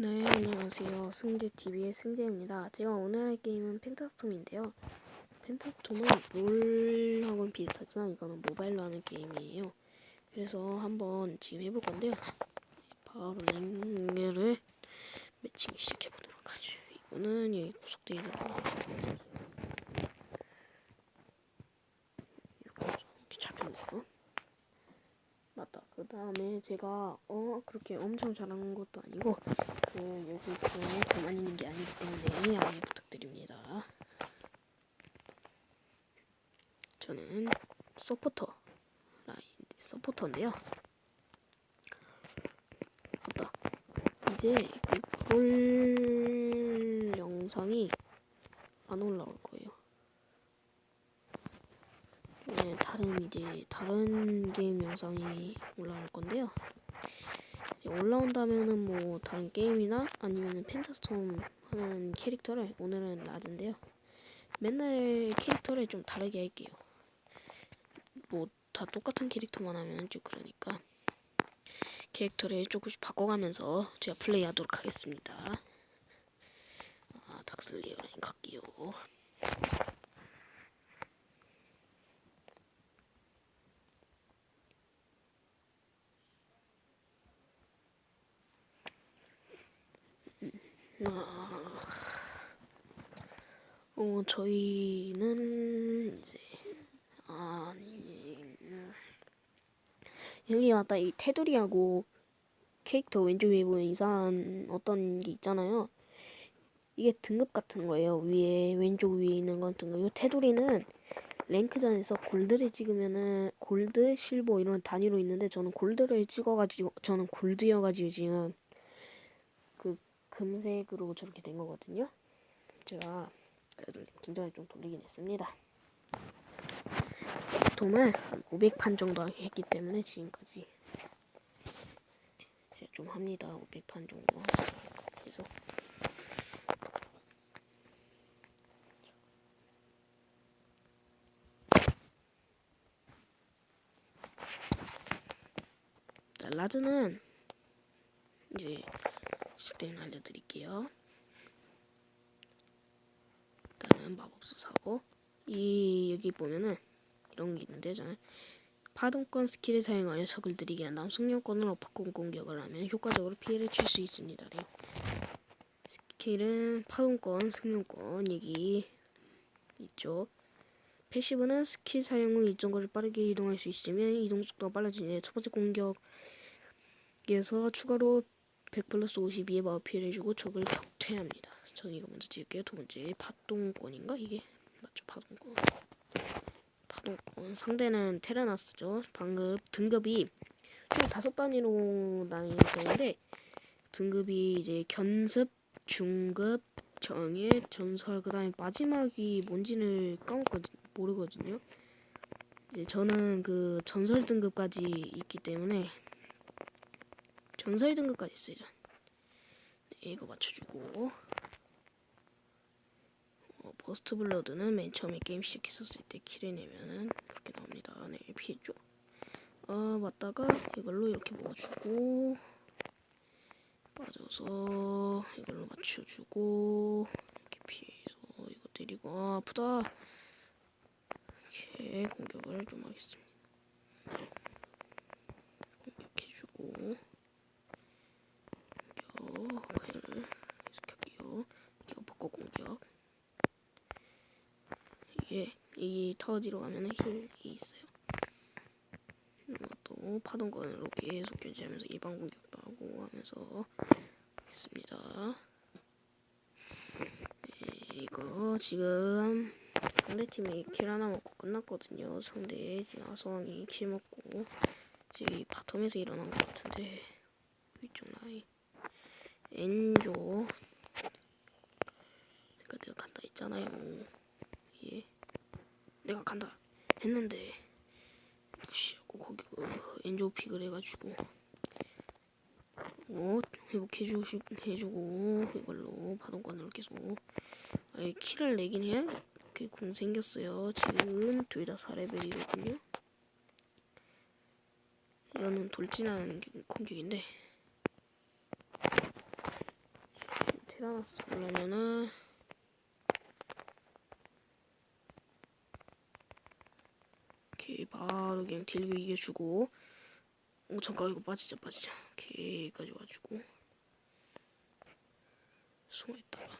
네, 안녕하세요. 승재TV의 승재입니다. 제가 오늘 할 게임은 펜타스톰인데요. 펜타스톰은 롤하고는 비슷하지만 이거는 모바일로 하는 게임이에요. 그래서 한번 지금 해볼 건데요. 바로 랭을 매칭 시작해보도록 하죠. 이거는 여기 구석되어 있는 거 이렇게 잡혔네요. 맞다. 그 다음에 제가 어 그렇게 엄청 잘하는 것도 아니고 그 여기 그에 저만 있는 게 아니기 때문에 양해 부탁드립니다. 저는 서포터 라인 서포터인데요. 맞다. 이제 그볼 영상이 안 올라올 거예요. 네, 다른 이제 다른 게임 영상이 올라올 건데요. 올라온다면은 뭐 다른 게임이나 아니면은 펜타스톰 하는 캐릭터를 오늘은 라즈인데요. 맨날 캐릭터를 좀 다르게 할게요. 뭐 다 똑같은 캐릭터만 하면 좀 그러니까 캐릭터를 조금씩 바꿔가면서 제가 플레이하도록 하겠습니다. 아, 닥슬리어 라인 갈게요. 어, 저희는 이제 아니 여기 왔다 이 테두리하고 캐릭터 왼쪽 위에 보면 이상한 어떤 게 있잖아요. 이게 등급 같은 거예요. 위에 왼쪽 위에 있는 건 등급. 이 테두리는 랭크전에서 골드를 찍으면은 골드, 실버 이런 단위로 있는데 저는 골드를 찍어가지고 저는 골드여가지고 지금 그 금색으로 저렇게 된 거거든요. 제가 긴장을 좀 돌리긴 했습니다. 스톰을 한 500판 정도 했기 때문에 지금까지 제가 좀 합니다. 500판 정도 해서 자, 라즈는 이제 시스템 알려드릴게요. 일단은 마법수 사고 이 여기 보면은 이런 게 있는데 저는 파동권 스킬을 사용하여 적을 들이게 한 다음 숙련권으로 바꾼 공격을 하면 효과적으로 피해를 줄 수 있습니다. 네. 스킬은 파동권, 숙련권 여기 있죠. 패시브는 스킬 사용 후 일정 거리를 빠르게 이동할 수 있으면 이동 속도가 빨라지네. 첫 번째 공격에서 추가로 100 플러스 52의 마법 피해를 주고 적을 격퇴합니다. 전 이거 먼저 찍을게요. 두 번째 파동권인가 이게 맞죠? 파동권. 파동권. 상대는 테라나스죠. 방금 등급이 총 다섯 단위로 나뉘는데 등급이 이제 견습, 중급, 정예, 전설 그다음에 마지막이 뭔지는 까먹거든 모르거든요. 이제 저는 그 전설 등급까지 있기 때문에 전설 등급까지 있어요. 네, 이거 맞춰주고 어, 버스트 블러드는 맨 처음에 게임 시작했었을 때 킬해내면은 그렇게 나옵니다. 네, 피했죠. 어, 맞다가 이걸로 이렇게 먹어주고 빠져서 이걸로 맞춰주고 이렇게 피해서 이거 때리고 아, 아프다. 이렇게 공격을 좀 하겠습니다. 공격해주고 공격 그를 계속할게요. 기어 벗고 공격. 이 타워 뒤로 가면은 힐이 있어요. 또 파동권으로 계속 견제하면서 일반 공격도 하고 하면서 하겠습니다. 네, 이거 지금 상대 팀이 킬 하나 먹고 끝났거든요. 상대 지금 아소왕이 킬 먹고 이제 바텀에서 일어난 것 같은데 위쪽 라인 엔조 그러니까 내가 간다 했잖아요. 예, 내가 간다 했는데 무시하고 거기 그 엔조 픽을 해가지고 어? 회복해주고 해주고 이걸로 파동권으로 계속. 아예 키를 내긴 해야 이렇게 공 생겼어요. 지금 둘 다 4레벨이거든요. 이거는 돌진하는 공격인데. 티라노스 잡으려면은 오케이. 바로 그냥 딜교 이겨주고. 오 잠깐 이거 빠지자 빠지자. 오케이 여기까지 와주고. 숨어있다가.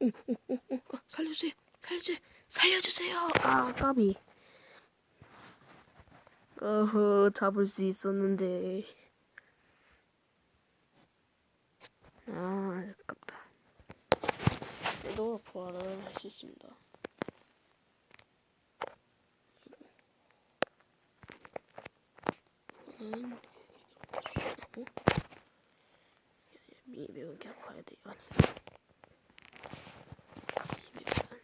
오오오오. 살려주세요. 살려주세요 살려주세요. 아 까비. 어허 잡을 수 있었는데. 아 아깝다 그래도 부활을 할 수 있습니다. 이거는 이렇게 해주시고 미니맵은 계속 가야 돼요 미니맵은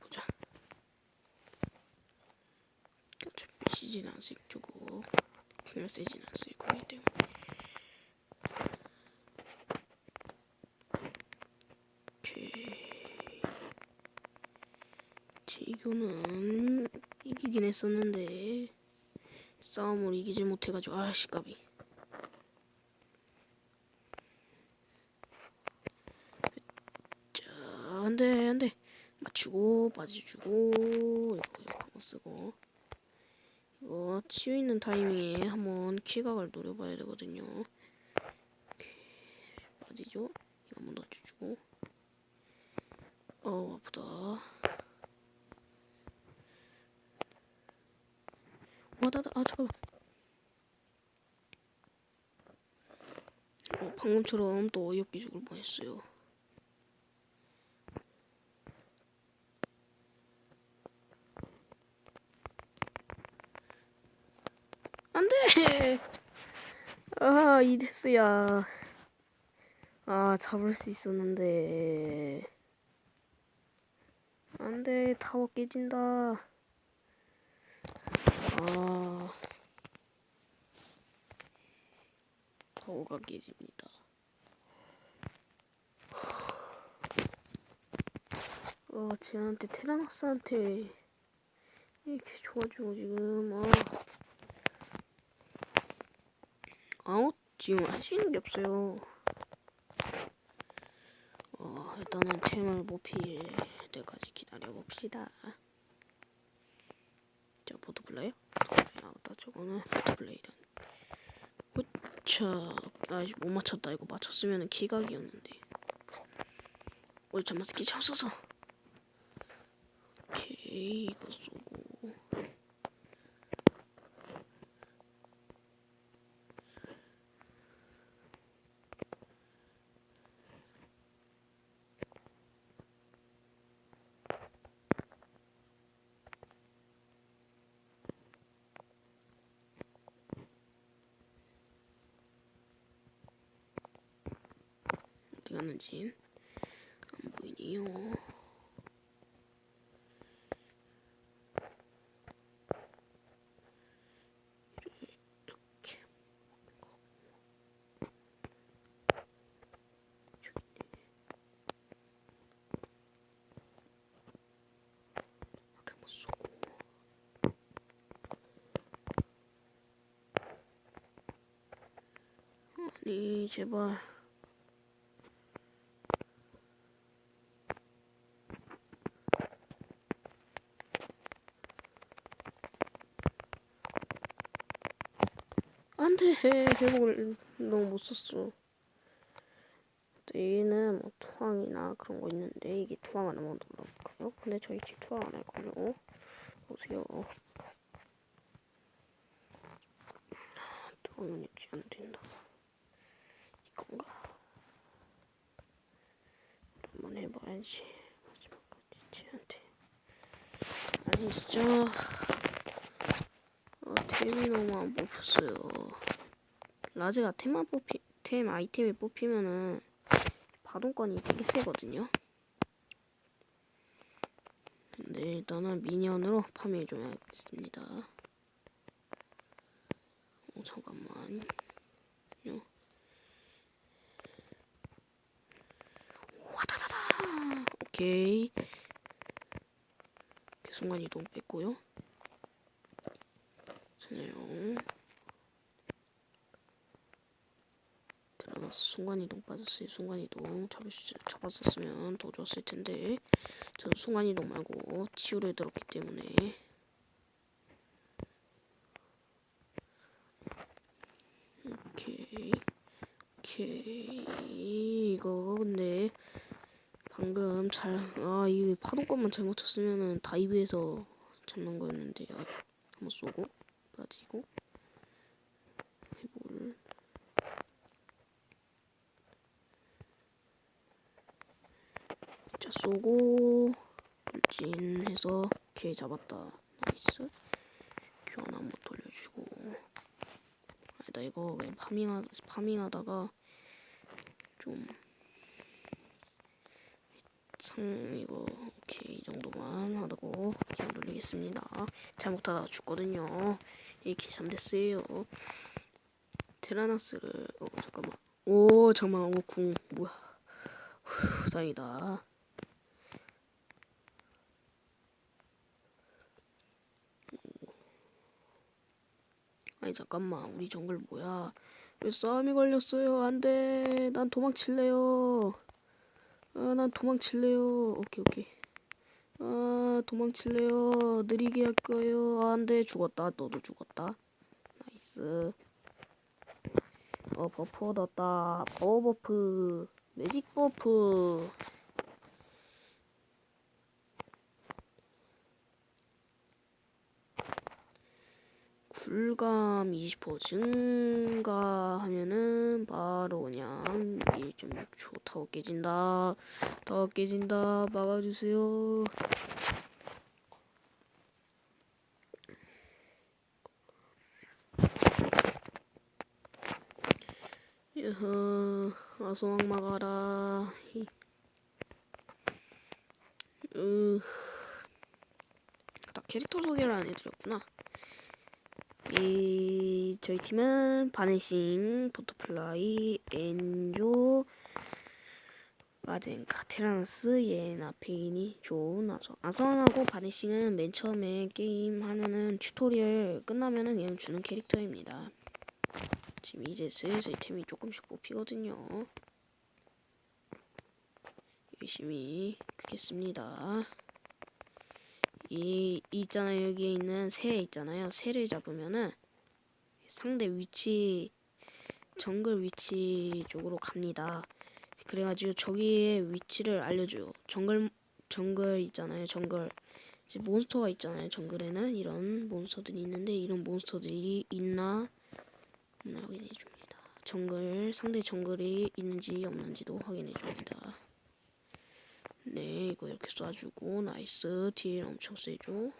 보자. 어차피 시즌 안 쓰고 중요 세진 안 쓰고 하기 때문에. 오케이. 지교는 이기긴 했었는데 싸움을 이기지 못해가지고 아씨 까비. 자 안돼 안돼. 맞추고 빠져주고 이거 이거 한번 쓰고 치유 있는 타이밍에 한번 킬각을 노려봐야 되거든요. 빠지죠? 이거 한번 넣어주고. 어 아프다. 와다다 아 잠깐만. 어, 방금처럼 또 어이없게 죽을 뻔했어요 안 돼. 아 이데스야 아 잡을 수 있었는데. 안 돼. 타워 깨진다. 아. 타워가 깨집니다. 어 쟤한테 테라노스한테 이렇게 좋아지고 지금. 아 아웃 지금 할 수 있는 게 없어요. 어, 일단은 템을 못 피해 때까지 기다려 봅시다. 자, 보드플레이? 아, 맞다. 저거는 보드플레이란. 후차. 아이씨, 못 맞췄다. 이거 맞췄으면 기각이었는데. 어, 잠만 스키 잘 써서. 오케이, 이거 쏘 고. 어디 갔는지 안 보이네요. 이렇게 이렇게 한번 쏘고 아니 제발 안돼 회복을 너무 못 썼어. 얘는 뭐 투항이나 그런 거 있는데 이게 투항 하나 먼저 넣어볼까요? 근데 저희 집 투항 안할 거요. 보세요. 투항은 역시 안 된다. 이건가? 한번 해봐야지. 마지막까지 쟤한테. 아니 진짜. 안 뽑혔어요. 라즈가 템만 뽑히, 템 아이템이 뽑히면은 바동권이 되게 세거든요. 근데 일단은 미니언으로 파밍 좀 해야겠습니다. 어, 잠깐만. 요. 와다다다. 오케이. 이렇게 순간 이동 뺐고요. 좋네요. 드라마스 순간 이동 빠졌어요. 순간 이동 잡을 수 잡았었으면 더 좋았을 텐데. 저는 순간 이동 말고 치유를 들었기 때문에. 오케이. 오케이. 이거 근데 방금 잘 아 이 파동권만 잘못 쳤으면은 다이브에서 잡는 거였는데. 아, 한번 쏘고 빠지고 해볼 자 쏘고 돌진해서 개 잡았다. 나이스. 교환 한번 돌려주고. 아니다 이거 그냥 파밍하, 파밍하다가 좀 상 이거 오케이 이 정도만 하고 기억 돌리겠습니다. 잘못하다가 죽거든요 이렇게 잠됐어요. 테라나스를 어 잠깐만. 오 잠깐만. 오궁. 뭐야. 후, 다행이다. 아니 잠깐만. 우리 정글 뭐야? 왜 싸움이 걸렸어요? 안돼. 난 도망칠래요. 아 난 도망칠래요. 오케이 오케이 아 도망칠래요. 느리게 할 거예요? 아, 안돼 죽었다. 너도 죽었다. 나이스. 어 버프 얻었다. 파워 버프. 매직 버프 굴감 20% 증가하면은 바로 그냥 1.6초 타워 깨진다. 타워 깨진다. 막아주세요. 여허, 아소왕 막아라. 히. 으, 나 캐릭터 소개를 안 해드렸구나. 이 저희 팀은 바네싱, 버터플라이, 엔조, 마젠카, 테라노스, 예나, 페인이, 좋은 아선. 아선하고 바네싱은 맨 처음에 게임 하면은 튜토리얼 끝나면은 얘는 주는 캐릭터입니다. 지금 이제 슬슬 템이 조금씩 뽑히거든요. 열심히 크겠습니다. 이, 이 있잖아요. 여기에 있는 새 있잖아요. 새를 잡으면은 상대 위치 정글 위치 쪽으로 갑니다. 그래가지고 저기의 위치를 알려줘요. 정글 정글 있잖아요. 정글. 이제 몬스터가 있잖아요. 정글에는 이런 몬스터들이 있는데 이런 몬스터들이 있나? 없나 확인해 줍니다. 정글 상대 정글이 있는지 없는지도 확인해 줍니다 네, 이거 이렇게 쏴주고 나이스. 딜 엄청 세죠.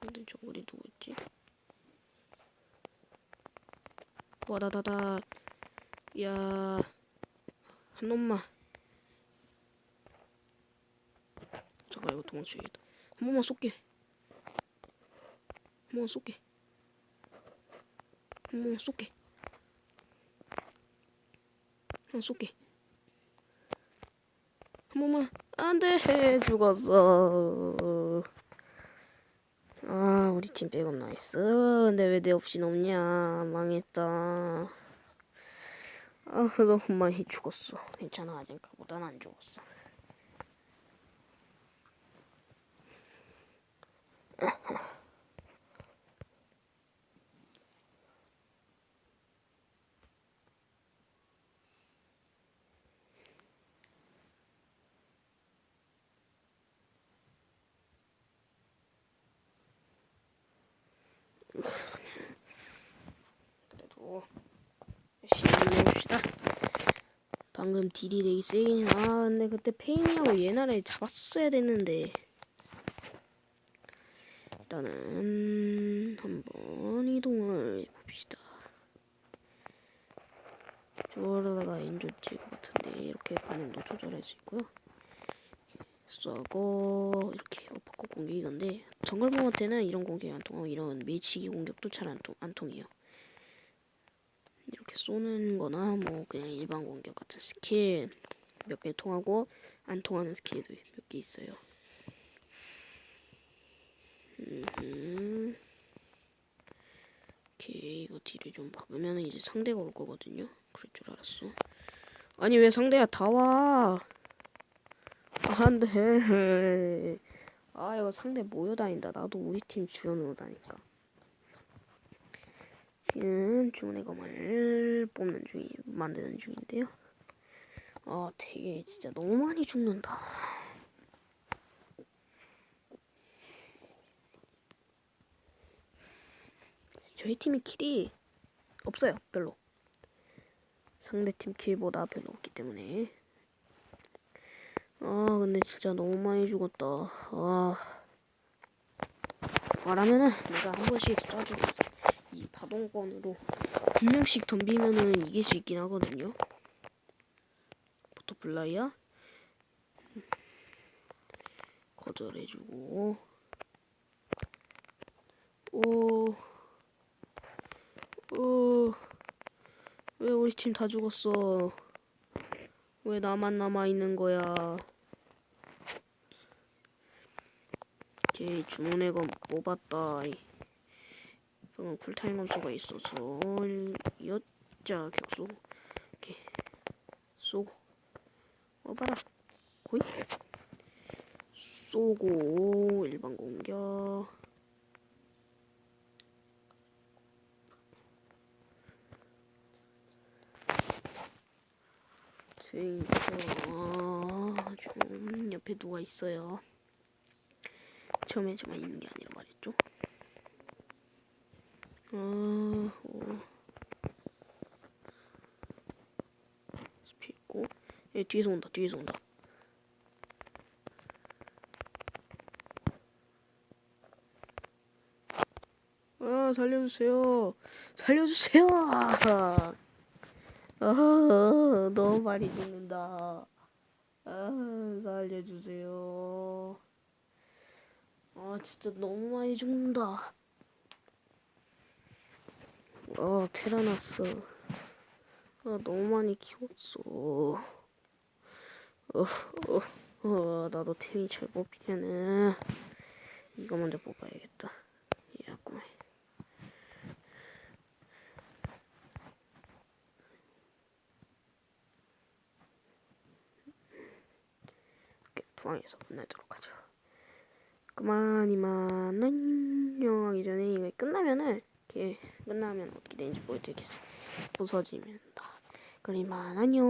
근데 저거리 누구 있지? 와다다다 야 한 놈만. 잠깐 이거 도망쳐야겠다. 한 번만 쏠게. 한 번만 쏠게. 한 번만 쏠게. 한 쏠게 한 번만 안돼 죽었어. 아 우리 팀 백업 나이스. 근데 왜 내 없이 없냐? 망했다. 아 너무 많이 죽었어. 괜찮아 아직까보단 안 죽었어 열심히 해봅시다. 방금 딜이 되게 세긴 아 근데 그때 페인이하고 옛날에 잡았어야 됐는데 일단은 한번 이동을 해봅시다. 저러다가 인조 찔것 같은데 이렇게 반응도 조절할 수 있고요. 쏘고 이렇게 어퍼컷 공격 이건데 정글bom한테는 이런 공격이 안 통하고 이런 매치기 공격도 잘 안 통, 안 통해요. 이렇게 쏘는 거나 뭐 그냥 일반 공격 같은 스킬 몇 개 통하고 안 통하는 스킬도 몇 개 있어요. 음. 오케이 이거 뒤를 좀 박으면 이제 상대가 올 거거든요. 그럴 줄 알았어. 아니 왜 상대가 다 와? 안돼. 아 이거 상대 모여 다닌다. 나도 우리 팀 주변으로 다니까. 지금 주문의 검을 뽑는 중이 만드는 중인데요. 아 되게 진짜 너무 많이 죽는다. 저희 팀이 킬이 없어요. 별로. 상대 팀 킬보다 별로 없기 때문에. 아 근데 진짜 너무 많이 죽었다. 아 말하면은 내가 한 번씩 쏴주겠어. 이 파동권으로 한 명씩 덤비면은 이길 수 있긴 하거든요. 버터플라이야 거절해주고 오. 어, 왜 우리 팀 다 죽었어? 왜 나만 남아 있는 거야? 오케이 주문의 검 뽑았다. 방금 쿨타임 검수가 있어서 여자 격수 이렇게 쏘고 와봐라. 호이 쏘고 일반 공격. 어, 좀 옆에 누가 있어요. 처음에 저만 있는 게 아니라 말했죠. 어, 어. 스피 있고, 얘 뒤에서 온다, 뒤에서 온다. 아, 살려주세요. 살려주세요. 아, 너무 많이 죽는다. 아, 살려주세요. 아, 진짜 너무 많이 죽는다. 아, 테라났어. 아, 너무 많이 키웠어. 어, 어, 어, 나도 팀이 잘 뽑히면은 이거 먼저 뽑아야겠다. 야구만. 부항에서 만나도록 하죠. 그만 이만 안녕 하기 전에 이거 끝나면은 이렇게 끝나면 어떻게 되는지 보여드리겠습니다. 부서지면 다. 그리만 안녕.